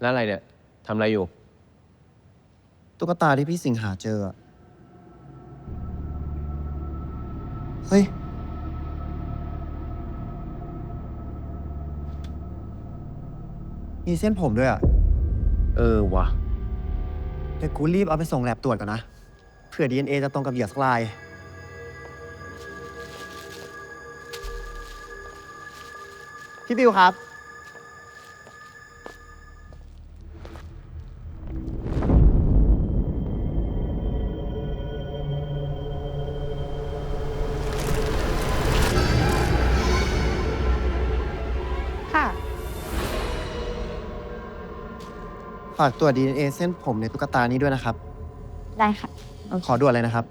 แล้วอะไรเนี่ยทำอะไรอยู่ ตุ๊กตาที่พี่สิงหาเจออะเฮ้ย มีเส้นผมด้วยอะเออว่ะเดี๋ยวกูรีบเอาไปส่งแลบตรวจก่อนนะ เผื่อ DNA จะตรงกับเหยื่อสักลาย พี่บิวครับ ค่ะ ฝากตรวจ DNA เส้นผมในตุ๊กตานี้ด้วยนะครับ ได้ค่ะ ขอด่วนเลยนะครับ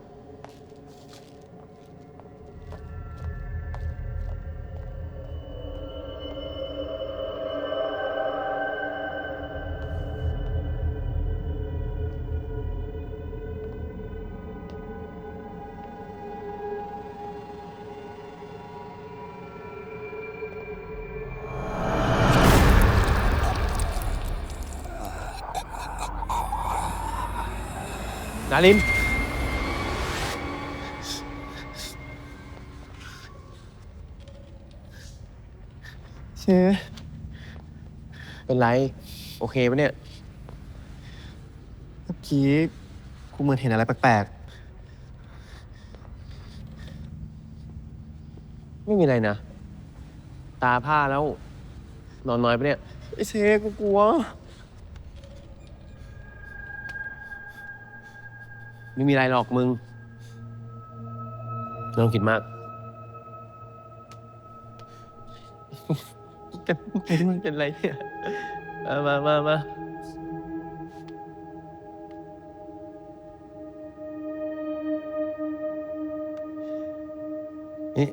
นาริน เชเป็นไร โอเคปะเนี่ย เมื่อกี้กูเหมือนเห็นอะไรแปลกไม่มีอะไรนะ ตาผ้าแล้ว นอนน้อยปะเนี่ย ๆไอ้เชกูกลัว ไม่มีอะไรหรอกมึงไม่ต้องคิดมาก เป็นเป็นเป็นไรเนี่ยมามามามานี่